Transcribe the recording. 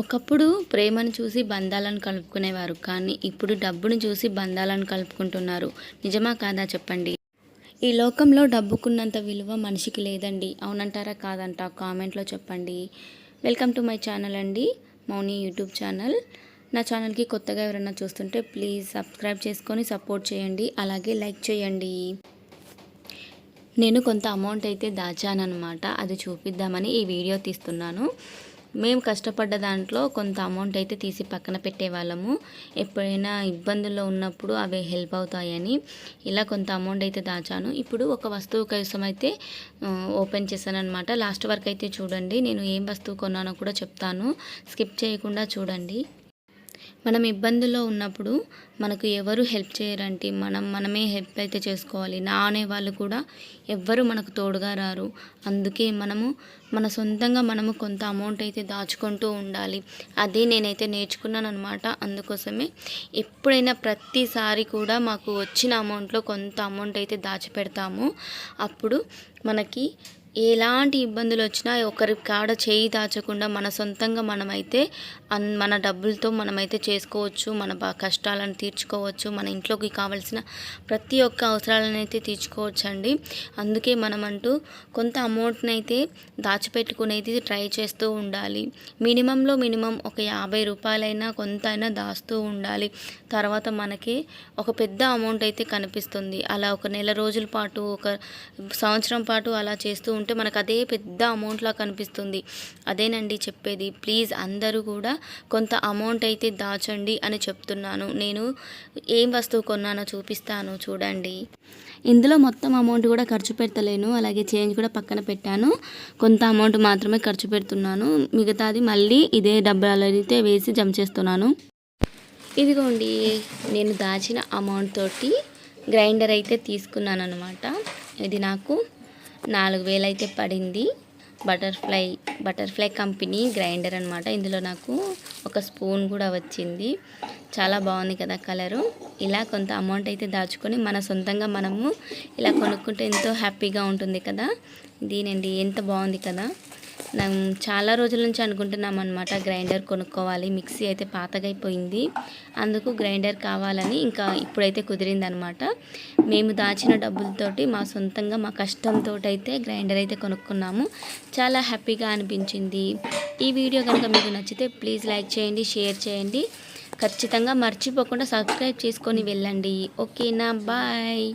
ఒకప్పుడు ప్రేమను చూసి బంధాలను కలుపుకునేవారు కానీ ఇప్పుడు డబ్బును చూసి బంధాలను కలుపుకుంటున్నారు. నిజమా కాదా చెప్పండి? ఈ లోకంలో డబ్బుకున్నంత విలువ మనిషికి లేదండి. అవునంటారా కాదంట? కామెంట్లో చెప్పండి. వెల్కమ్ టు మై ఛానల్ అండి మౌని యూట్యూబ్ ఛానల్. నా ఛానల్కి కొత్తగా ఎవరైనా చూస్తుంటే ప్లీజ్ సబ్స్క్రైబ్ చేసుకొని సపోర్ట్ చేయండి అలాగే లైక్ చేయండి. నేను కొంత అమౌంట్ అయితే దాచానమాట అది చూపిద్దామని ఈ వీడియో తీస్తున్నాను. మేము కష్టపడ్డ దాంట్లో కొంత అమౌంట్ అయితే తీసి పక్కన పెట్టేవాళ్ళము. ఎప్పుడైనా ఇబ్బందుల్లో ఉన్నప్పుడు అవి హెల్ప్ అవుతాయని ఇలా కొంత అమౌంట్ అయితే దాచాను. ఇప్పుడు ఒక వస్తువు కోసం అయితే ఓపెన్ చేశాను అనమాట లాస్ట్ వరకు అయితే చూడండి. నేను ఏం వస్తువు కొన్నానో కూడా చెప్తాను. స్కిప్ చేయకుండా చూడండి. మనం ఇబ్బందుల్లో ఉన్నప్పుడు మనకు ఎవరు హెల్ప్ చేయరంటే మనం మనమే హెల్ప్ అయితే చేసుకోవాలి. నా అనే వాళ్ళు కూడా ఎవ్వరు మనకు తోడుగా రారు. అందుకే మనము మన సొంతంగా మనము కొంత అమౌంట్ అయితే దాచుకుంటూ ఉండాలి. అదే నేనైతే నేర్చుకున్నాను అనమాట అందుకోసమే ఎప్పుడైనా ప్రతిసారి కూడా మాకు వచ్చిన అమౌంట్లో కొంత అమౌంట్ అయితే దాచిపెడతాము. అప్పుడు మనకి ఎలాంటి ఇబ్బందులు వచ్చినా ఒకరి కాడ చేయి దాచకుండా మన సొంతంగా మనమైతే అన్ మన డబ్బులతో మనమైతే చేసుకోవచ్చు మన కష్టాలను తీర్చుకోవచ్చు మన ఇంట్లోకి కావాల్సిన ప్రతి ఒక్క అవసరాలను అయితే తీర్చుకోవచ్చు అండి అందుకే మనమంటూ కొంత అమౌంట్ని అయితే దాచిపెట్టుకునేది ట్రై చేస్తూ ఉండాలి. మినిమంలో మినిమం ఒక యాభై రూపాయలైనా కొంత అయినా దాస్తూ ఉండాలి. తర్వాత మనకి ఒక పెద్ద అమౌంట్ అయితే కనిపిస్తుంది. అలా ఒక నెల రోజుల పాటు ఒక సంవత్సరం పాటు అలా చేస్తూ ఉంటే మనకు అదే పెద్ద అమౌంట్లా కనిపిస్తుంది. అదేనండి చెప్పేది. ప్లీజ్ అందరూ కూడా కొంత అమౌంట్ అయితే దాచండి అని చెప్తున్నాను. నేను ఏం వస్తువు కొన్నానో చూపిస్తాను. చూడండి. ఇందులో మొత్తం అమౌంట్ కూడా ఖర్చు పెట్టలేను అలాగే చేంజ్ కూడా పక్కన పెట్టాను. కొంత అమౌంట్ మాత్రమే ఖర్చు పెడుతున్నాను. మిగతాది మళ్ళీ ఇదే డబ్బాలో అయితే వేసి జమ చేస్తున్నాను. ఇదిగోండి. నేను దాచిన అమౌంట్ తోటి గ్రైండర్ అయితే తీసుకున్నాను అనమాట ఇది నాకు నాలుగు వేలు అయితే పడింది. బటర్ఫ్లై బటర్ఫ్లై కంపెనీ గ్రైండర్ అనమాట ఇందులో నాకు ఒక స్పూన్ కూడా వచ్చింది. చాలా బాగుంది కదా కలరు. ఇలా కొంత అమౌంట్ అయితే దాచుకొని మన సొంతంగా మనము ఇలా కొనుక్కుంటే ఎంతో హ్యాపీగా ఉంటుంది కదా. దీనండి ఎంత బాగుంది కదా. చాలా రోజుల నుంచి అనుకుంటున్నాం అనమాట గ్రైండర్ కొనుక్కోవాలి. మిక్సీ అయితే పాతగైపోయింది. అందుకు గ్రైండర్ కావాలని ఇంకా ఇప్పుడైతే కుదిరింది అనమాట మేము దాచిన డబ్బులతోటి మా సొంతంగా మా కష్టంతో అయితే గ్రైండర్ అయితే కొనుక్కున్నాము. చాలా హ్యాపీగా అనిపించింది. ఈ వీడియో కనుక మీకు నచ్చితే ప్లీజ్ లైక్ చేయండి షేర్ చేయండి. ఖచ్చితంగా మర్చిపోకుండా సబ్స్క్రైబ్ చేసుకొని వెళ్ళండి. ఓకేనా? బాయ్.